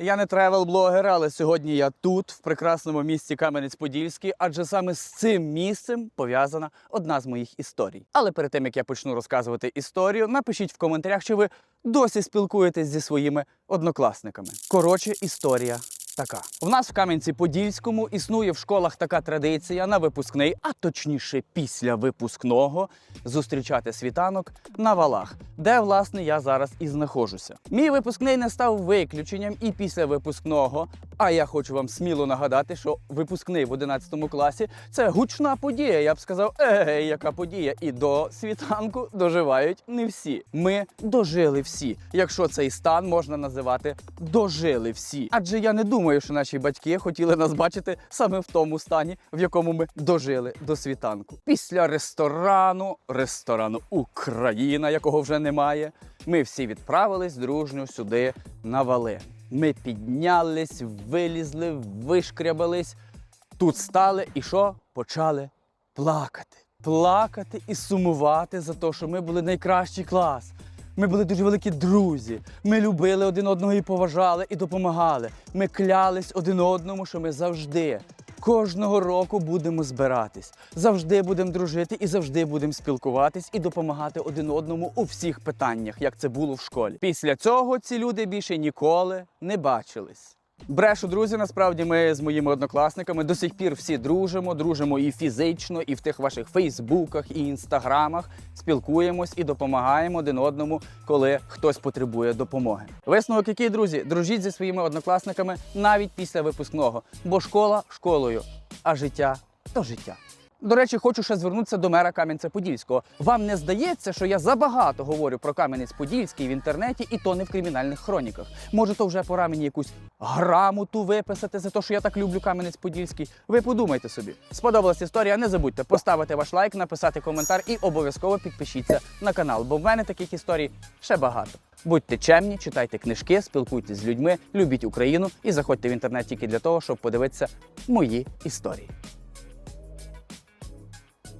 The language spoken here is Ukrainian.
Я не тревел-блогер, але сьогодні я тут, в прекрасному місті Кам'янець-Подільський, адже саме з цим місцем пов'язана одна з моїх історій. Але перед тим як я почну розказувати історію, напишіть в коментарях, чи ви досі спілкуєтесь зі своїми однокласниками. Коротше, історія. Така в нас в Кам'янці-Подільському існує в школах така традиція на випускний, а точніше після випускного, зустрічати світанок на валах, де власне я зараз і знаходжуся. Мій випускний не став виключенням, і після випускного. А я хочу вам сміло нагадати, що випускний в 11 класі це гучна подія. Я б сказав, ей, яка подія. І до світанку доживають не всі. Ми дожили всі, якщо цей стан можна називати дожили всі. Адже я не думаю, що наші батьки хотіли нас бачити саме в тому стані, в якому ми дожили до світанку. Після ресторану, ресторану Україна, якого вже немає, ми всі відправились дружньо сюди на вали. Ми піднялись, вилізли, вишкрябались, тут стали і що? Почали плакати. Плакати і сумувати за те, що ми були найкращий клас. Ми були дуже великі друзі. Ми любили один одного і поважали, і допомагали. Ми клялись один одному, що ми завжди, кожного року будемо збиратись, завжди будемо дружити і завжди будемо спілкуватись і допомагати один одному у всіх питаннях, як це було в школі. Після цього ці люди більше ніколи не бачились. Брешу, друзі, насправді ми з моїми однокласниками до сих пір всі дружимо, дружимо і фізично, і в тих ваших фейсбуках, і інстаграмах спілкуємось і допомагаємо один одному, коли хтось потребує допомоги. Висновок який, друзі, дружіть зі своїми однокласниками навіть після випускного, бо школа школою, а життя то життя. До речі, хочу ще звернутися до мера Кам'янця-Подільського. Вам не здається, що я забагато говорю про Кам'янець-Подільський в інтернеті, і то не в кримінальних хроніках. Може, то вже пора мені якусь грамоту виписати за те, що я так люблю Кам'янець-Подільський. Ви подумайте собі. Сподобалась історія? Не забудьте поставити ваш лайк, написати коментар і обов'язково підпишіться на канал, бо в мене таких історій ще багато. Будьте чемні, читайте книжки, спілкуйтесь з людьми, любіть Україну і заходьте в інтернет тільки для того, щоб подивитися мої історії.